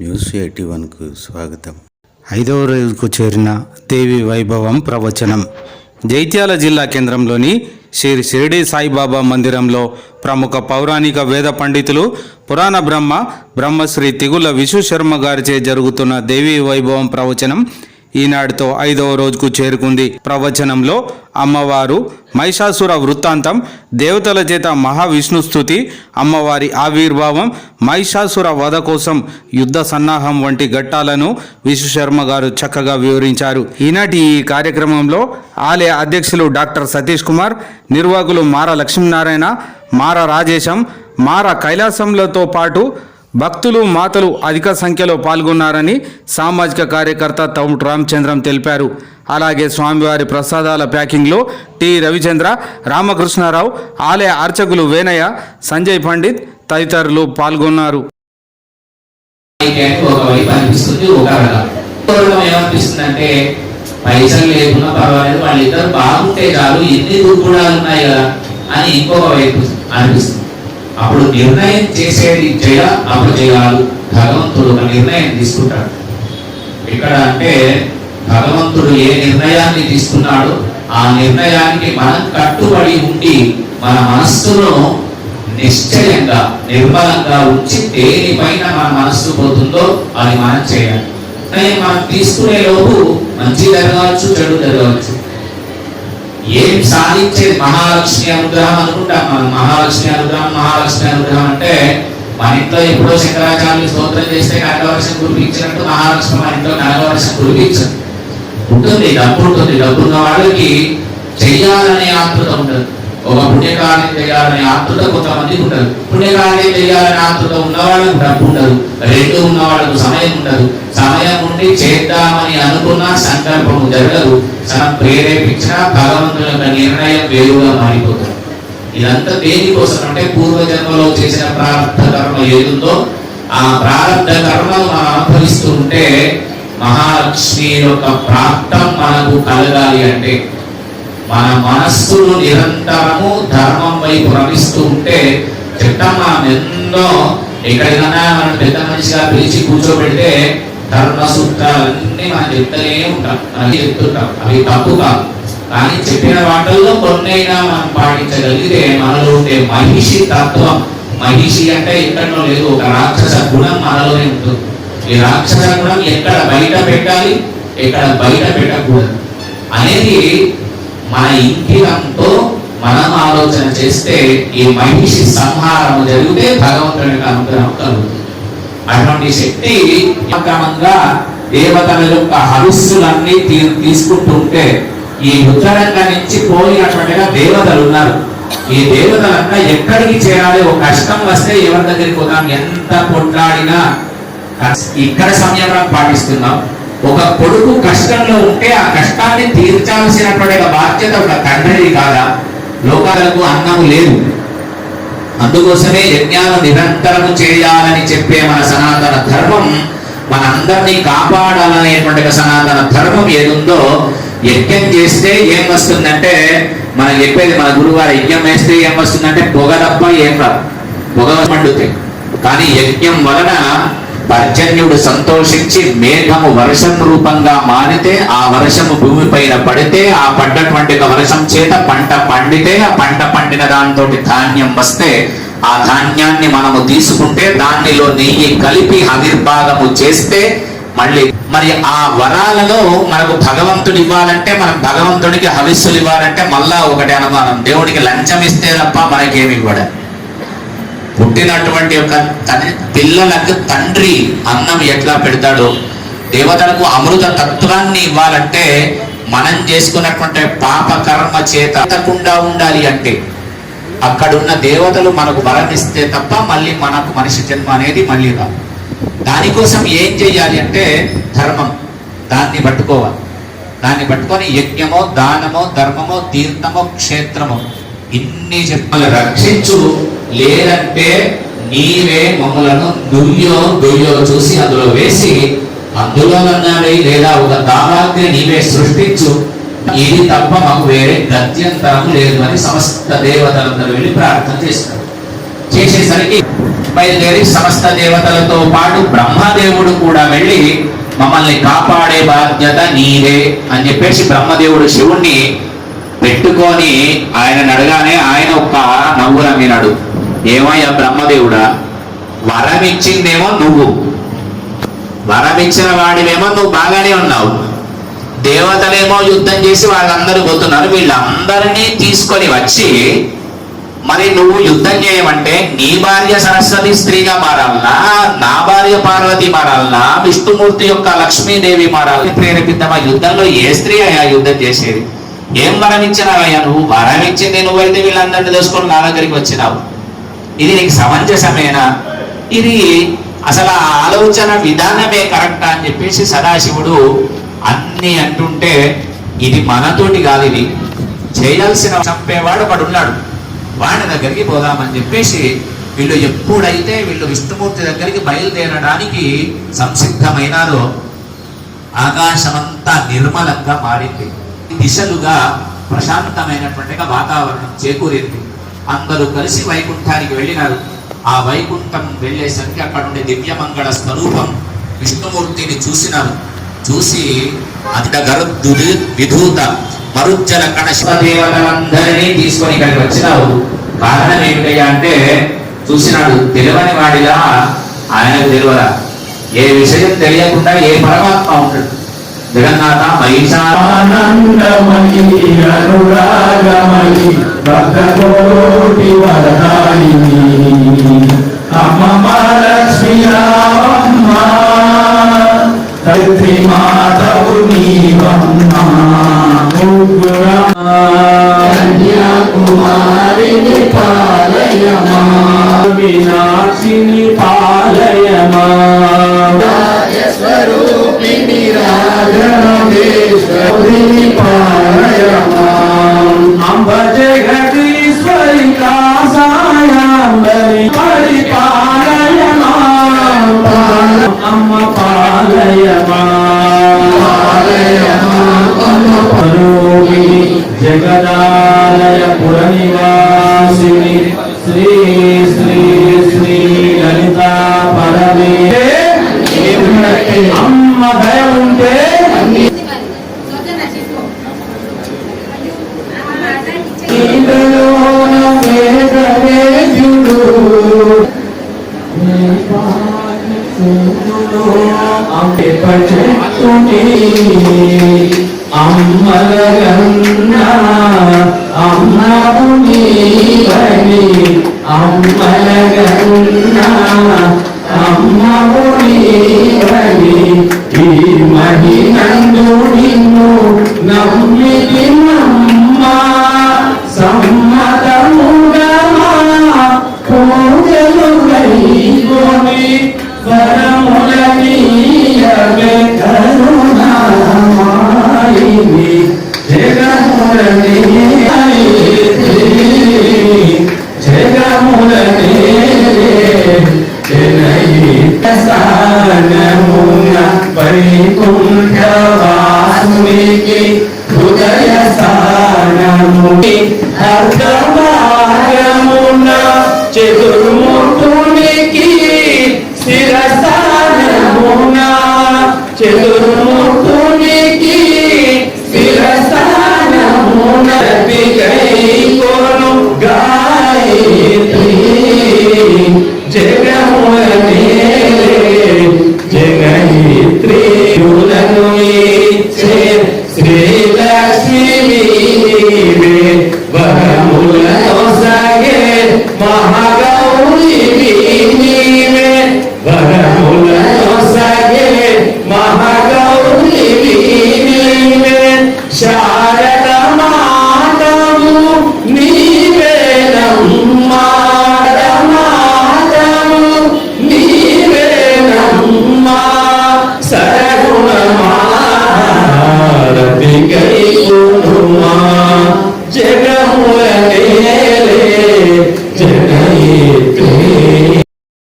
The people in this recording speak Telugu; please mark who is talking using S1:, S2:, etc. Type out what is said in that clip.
S1: న్యూస్ ఎయిటీ వన్కు స్వాగతం. ఐదవ రోజుకు చేరిన దేవి వైభవం ప్రవచనం. జైత్యాల జిల్లా కేంద్రంలోని శ్రీ షిరిడి సాయిబాబా మందిరంలో ప్రముఖ పౌరాణిక వేద పండితులు పురాణ బ్రహ్మ బ్రహ్మశ్రీ తిగుల విశ్వశర్మ గారిచే జరుగుతున్న దేవి వైభవం ప్రవచనం ఈనాటితో ఐదవ రోజుకు చేరుకుంది. ప్రవచనంలో అమ్మవారు మహిషాసుర వృత్తాంతం దేవతల చేత మహావిష్ణు స్థుతి అమ్మవారి ఆవిర్భావం మహిషాసుర వధ కోసం యుద్ధ సన్నాహం వంటి ఘట్టాలను విశ్వశర్మ గారు చక్కగా వివరించారు. ఈనాటి ఈ కార్యక్రమంలో ఆలయ అధ్యక్షులు డాక్టర్ సతీష్ కుమార్ నిర్వాహకులు మార లక్ష్మీనారాయణ మార రాజేశం మార కైలాసంలతో పాటు భక్తులు మాతలు అధిక సంఖ్యలో పాల్గొన్నారని సామాజిక కార్యకర్త తౌట్ రామచంద్రం తెలిపారు. అలాగే స్వామివారి ప్రసాదాల ప్యాకింగ్లో టి. రవిచంద్ర రామకృష్ణారావు ఆలయ అర్చకులు వేనయ్య సంజయ్ పండిత్ తదితరులు పాల్గొన్నారు.
S2: పైసలు లేకున్నా పర్వాలేదు వాళ్ళిద్దరు బాగుంటే చాలు ఎన్ని దుర్గుణాలు ఉన్నాయి కదా అని ఇంకొక వైపు అనిపిస్తుంది. అప్పుడు నిర్ణయం చేసేది జయ అపజయాలు భగవంతుడు ఒక నిర్ణయం తీసుకుంటాడు. ఇక్కడ అంటే భగవంతుడు ఏ నిర్ణయాన్ని తీసుకున్నాడో ఆ నిర్ణయానికి మనం కట్టుబడి ఉండి మన మనస్సును నిశ్చయంగా నిర్మలంగా ఉంచి దేనిపైన మన మనస్సు పోతుందో అది మనం చేయాలి. కానీ మనం తీసుకునే లోపు మంచి జరగవచ్చు చెడు జరగవచ్చు. ఏం సాధించేది మహాలక్ష్మి అనుగ్రహం అనుకుంటాం మనం. మహాలక్ష్మి అనుగ్రహం మహాలక్ష్మి అనుగ్రహం అంటే మన ఇంట్లో ఎప్పుడో శంకరాచార్యులు స్తోత్రం చేస్తే కనకవర్షం కురిపించినట్టు మహాలక్ష్మి మన ఇంట్లో కనకవర్షం కురిపించదు. ఉంటుంది డబ్బు ఉంటుంది. డబ్బు ఉన్న వాళ్ళకి చెయ్యాలనే ఆతృత ఉంటుంది ఒక పుణ్యకార్యం చేయాలనే ఆతృత కొంతమందికి ఉండదు పుణ్యకార్యం చేయాలనే ఆతృత ఉన్నవాళ్ళకు డబ్బు ఉండదు రెండు ఉన్నవాళ్ళకు సమయం ఉండదు. సమయం ఉండి చేద్దామని అనుకున్న సంకల్పము జరగదు. మనం ప్రేరేపించిన భగవంతుని యొక్క నిర్ణయం వేరుగా మారిపోతుంది. ఇదంతా దేనికోసం అంటే పూర్వజన్మలో చేసిన ప్రారంభ కర్మ ఏదుందో ఆ ప్రారంభ కర్మను మనం అనుభవిస్తుంటే మహాలక్ష్మి యొక్క ప్రాప్తం మనకు కలగాలి అంటే మన మనస్సును నిరంతరము ధర్మం వైపు రమిస్తూ ఉంటే చెప్తాం మనం ఎన్నో ఎక్కడికన్నా మనం పెద్ద మనిషిగా పిలిచి కూర్చోబెడితే ధర్మ సూత్రాలన్నీ మనం చెప్తూనే ఉంటాం అవి చెప్తుంటాం. అవి తప్పు కాదు. కానీ చెప్పిన వాటల్లో కొన్నైనా మనం పాటించగలిగితే మనలో ఉండే మహిషి తత్వం మహిషి అంటే ఎక్కడో లేదు ఒక రాక్షస గుణం మనలోనే ఉంటుంది. ఈ రాక్షస గుణం ఎక్కడ బయట పెట్టాలి? ఎక్కడ బయట పెట్టకూడదు. అనేది మన ఇంకిరంతో మనం ఆలోచన చేస్తే ఈ మహిషి సంహారం జరిగితే భగవంతుని యొక్క అనుగ్రహం కలుగుతుంది. అటువంటి శక్తి క్రమంగా దేవతల యొక్క హవిస్సులన్నీ తీ- తీసుకుంటుంటే ఈ ఉత్తరంగా నుంచి పోయినటువంటిగా దేవతలు ఉన్నారు. ఈ దేవతలంతా ఎక్కడికి చేరాలి? ఒక కష్టం వస్తే ఎవరి దగ్గరికి పోతాం? ఎంత కొట్లాడినా. ఇక్కడ సంయమనం పాటిస్తున్నాం. ఒక కొడుకు కష్టంలో ఉంటే ఆ కష్టాన్ని తీర్చాల్సినటువంటి బాధ్యత ఒక తండ్రిది కాదా? లోకాలకు అన్నము లేదు. అందుకోసమే యజ్ఞాలు నిరంతరము చేయాలని చెప్పే మన సనాతన ధర్మం మనందరినీ కాపాడాలనేటువంటి ఒక సనాతన ధర్మం ఏదుందో యజ్ఞం చేస్తే ఏం వస్తుందంటే మనం చెప్పేది మన గురువారు యజ్ఞం వేస్తే ఏం వస్తుందంటే పొగ తప్ప ఏం రాదు. పొగ మండుతాయి. కానీ యజ్ఞం వలన పర్జన్యుడు సంతోషించి మేఘము వర్షం రూపంగా మారితే ఆ వర్షము భూమి పైన పడితే ఆ పడ్డటువంటి వర్షం చేత పంట పండితే ఆ పంట పండిన దాంతో ధాన్యం వస్తే ఆ ధాన్యాన్ని మనము తీసుకుంటే దానిలో నెయ్యి కలిపి ఆవిర్భాగము చేస్తే మళ్ళీ మరి ఆ వరాలలో మనకు భగవంతుడు ఇవ్వాలంటే మనం భగవంతుడికి హవిస్సులు ఇవ్వాలంటే మళ్ళా ఒకటి అనుమానం. దేవుడికి లంచం ఇస్తే తప్ప మనకేమి ఇవ్వడం. పుట్టినటువంటి ఒక తన- పిల్లలకు తండ్రి అన్నం ఎట్లా పెడతాడో దేవతలకు అమృత తత్వాన్ని ఇవ్వాలంటే మనం చేసుకున్నటువంటి పాప కర్మ చేత ఉండాలి అంటే అక్కడున్న దేవతలు మనకు వరమిస్తే తప్ప మళ్ళీ మనకు మనిషి జన్మ అనేది మళ్ళీ రాదు. దానికోసం ఏం చెయ్యాలి అంటే ధర్మం దాన్ని పట్టుకోవాలి. దాన్ని పట్టుకొని యజ్ఞమో దానమో ధర్మమో తీర్థమో క్షేత్రమో ఇన్ని చెప్పలు రక్షించు. లేదంటే నీవే మమ్మలను దుయ్యో దొయ్యో చూసి అందులో వేసి అందులోనన్నావే లేదా ఒక దారాగ్ని నీవే సృష్టించు. ఇది తప్ప మాకు వేరే గత్యంతరం లేదు అని సమస్త దేవతలందరూ వెళ్ళి ప్రార్థన చేస్తారు. చేసేసరికి బయలుదేరి సమస్త దేవతలతో పాటు బ్రహ్మదేవుడు కూడా వెళ్ళి మమ్మల్ని కాపాడే బాధ్యత నీదే అని చెప్పేసి బ్రహ్మదేవుడు శివుణ్ణి పెట్టుకొని ఆయన అడగానే ఆయన ఒక్క నవ్వు నమ్మినాడు ఏమయ్యా బ్రహ్మదేవుడా? వరం ఇచ్చిందేమో నువ్వు. వరం ఇచ్చిన వాడివేమో నువ్వు బాగానే ఉన్నావు. దేవతలేమో యుద్ధం చేసి వాళ్ళందరూ పోతున్నారు. వీళ్ళందరినీ తీసుకొని వచ్చి మరి నువ్వు యుద్ధం చేయమంటే నీ భార్య సరస్వతి స్త్రీగా మారాలనా? నా భార్య పార్వతి మారాలనా? విష్ణుమూర్తి యొక్క లక్ష్మీదేవి మారాలని ప్రేరేపిద్దాం ఆ యుద్ధంలో ఏ స్త్రీ అయ్యా యుద్ధం చేసేది? ఏం వరం ఇచ్చినావయ్యా నువ్వు? వరం ఇచ్చింది నువ్వైతే వీళ్ళందరినీ తెలుసుకొని నా దగ్గరికి వచ్చినావు. ఇది నీకు సమంజసమేనా? ఇది అసలు ఆ ఆలోచన విధానమే కరెక్టా అని చెప్పేసి సదాశివుడు అన్ని అంటుంటే ఇది మనతోటి కాదు ఇది. చేయాల్సిన చంపేవాడు ఒకడు ఉన్నాడు. వాడి దగ్గరికి పోదామని చెప్పేసి వీళ్ళు ఎప్పుడైతే వీళ్ళు విష్ణుమూర్తి దగ్గరికి బయలుదేరడానికి సంసిద్ధమైనారో ఆకాశమంతా నిర్మలంగా మారింది. దిశలుగా ప్రశాంతమైనటువంటి వాతావరణం చేకూరింది. అందరూ కలిసి వైకుంఠానికి వెళ్ళినారు. ఆ వైకుంఠం వెళ్ళేసరికి అక్కడ ఉండే దివ్యమంగళ స్వరూపం విష్ణుమూర్తిని చూసినారు. చూసి అతిట గరుద్దు విధూత మరుజ్జల కణ దేవతలందరినీ తీసుకొని ఇక్కడికి వచ్చినావు. కారణం ఏమిటయ్యా అంటే చూసినాడు తెలియని వాడిలా ఆయనకు తెలియరా ఏ విషయం తెలియకుండా ఏ పరమాత్మ ఉంటాడు? జగన్నాథ మహిషాన
S3: ఆనందమయి భక్తకోటి వరదాయిని పరోగిణి జగదాలయ పురనివాసిని శ్రీ శ్రీ శ్రీ లలిత పరమే అమ్మ దయ ఉంటే నీలోన వేదవేద్యుడు అంబెప చెట్టుని అమ్మలగన్న అమ్మకు నీవని అమ్మలగన్న అమ్మకు నీవని ఈ మహినందు నిన్ను हरि तुम प्रवास में